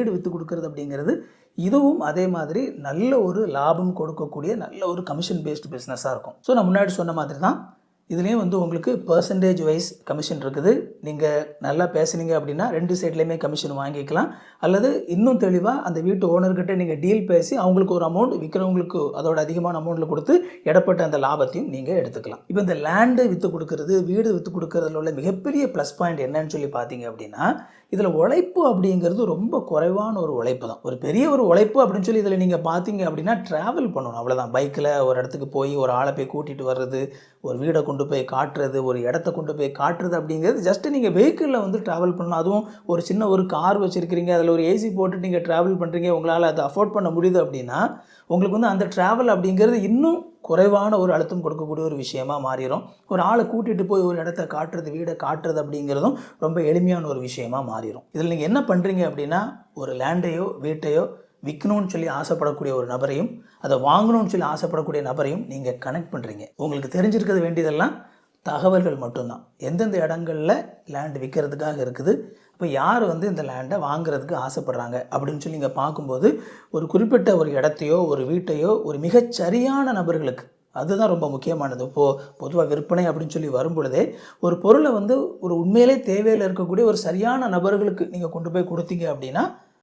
வீடு விற்று கொடுக்கறது அப்படிங்கிறது இதுவும் அதே மாதிரி நல்ல ஒரு லாபம் கொடுக்கக்கூடிய நல்ல ஒரு கமிஷன் பேஸ்டு பிஸ்னஸாக இருக்கும். ஸோ நான் முன்னாடி சொன்ன மாதிரி தான் இதுலேயும் வந்து உங்களுக்கு பர்சன்டேஜ் வைஸ் கமிஷன் இருக்குது. நீங்கள் நல்லா பேசுனீங்க அப்படின்னா ரெண்டு சைட்லேயுமே கமிஷன் வாங்கிக்கலாம். அல்லது இன்னும் தெளிவாக அந்த வீட்டு ஓனர்கிட்ட நீங்கள் டீல் பேசி அவங்களுக்கு ஒரு அமௌண்ட் விற்கிறவங்களுக்கு அதோட அதிகமான அமௌண்ட்டில் கொடுத்து இடப்பட்ட அந்த லாபத்தையும் நீங்கள் எடுத்துக்கலாம். இப்போ இந்த லேண்டு விற்று கொடுக்கறது வீடு விற்று கொடுக்கறதுல உள்ள மிகப்பெரிய ப்ளஸ் பாயிண்ட் என்னன்னு சொல்லி பார்த்தீங்க அப்படின்னா இதில் உழைப்பு அப்படிங்கிறது ரொம்ப குறைவான ஒரு உழைப்பு தான். ஒரு பெரிய ஒரு உழைப்பு அப்படின்னு சொல்லி இதில் நீங்கள் பார்த்தீங்க அப்படின்னா ட்ராவல் பண்ணணும். அவ்வளோதான் பைக்கில் ஒரு இடத்துக்கு போய் ஒரு ஆளை போய் கூட்டிகிட்டு வர்றது ஒரு வீடை கொண்டு கொண்டு போய் காட்டுறது ஒரு இடத்த கொண்டு போய் காட்டுறது அப்படிங்கிறது ஜஸ்ட்டு நீங்கள் வெஹிக்கிளில் வந்து ட்ராவல் பண்ணலாம் அதுவும் ஒரு சின்ன ஒரு கார் வச்சுருக்கிறீங்க அதில் ஒரு ஏசி போட்டு நீங்கள் ட்ராவல் பண்ணுறீங்க உங்களால் அதை அஃபோர்ட் பண்ண முடியுது அப்படின்னா உங்களுக்கு வந்து அந்த ட்ராவல் அப்படிங்கிறது இன்னும் குறைவான ஒரு அழுத்தம் கொடுக்கக்கூடிய ஒரு விஷயமா மாறிடும் ஒரு ஆளை கூட்டிகிட்டு போய் ஒரு இடத்த காட்டுறது வீடை காட்டுறது அப்படிங்கிறதும் ரொம்ப எளிமையான ஒரு விஷயமா மாறிடும் இதில் நீங்கள் என்ன பண்ணுறீங்க அப்படின்னா ஒரு லேண்டையோ வீட்டையோ விற்கணும்னு சொல்லி ஆசைப்படக்கூடிய ஒரு நபரையும் அதை வாங்கணும்னு சொல்லி ஆசைப்படக்கூடிய நபரையும் நீங்கள் கனெக்ட் பண்ணுறீங்க உங்களுக்கு தெரிஞ்சிருக்கிறது வேண்டியதெல்லாம் தகவல்கள் மட்டும்தான். எந்தெந்த இடங்களில் லேண்ட் விற்கிறதுக்காக இருக்குது இப்போ யார் வந்து இந்த லேண்டை வாங்குறதுக்கு ஆசைப்பட்றாங்க அப்படின்னு சொல்லி நீங்கள் பார்க்கும்போது ஒரு குறிப்பிட்ட ஒரு இடத்தையோ ஒரு வீட்டையோ ஒரு மிகச்சரியான நபர்களுக்கு அதுதான் ரொம்ப முக்கியமானது. இப்போது பொதுவாக விற்பனை அப்படின்னு சொல்லி வரும்பொழுதே ஒரு பொருளை வந்து ஒரு உண்மையிலே தேவையில் இருக்கக்கூடிய ஒரு சரியான நபர்களுக்கு நீங்கள் கொண்டு போய் கொடுத்தீங்க அப்படின்னா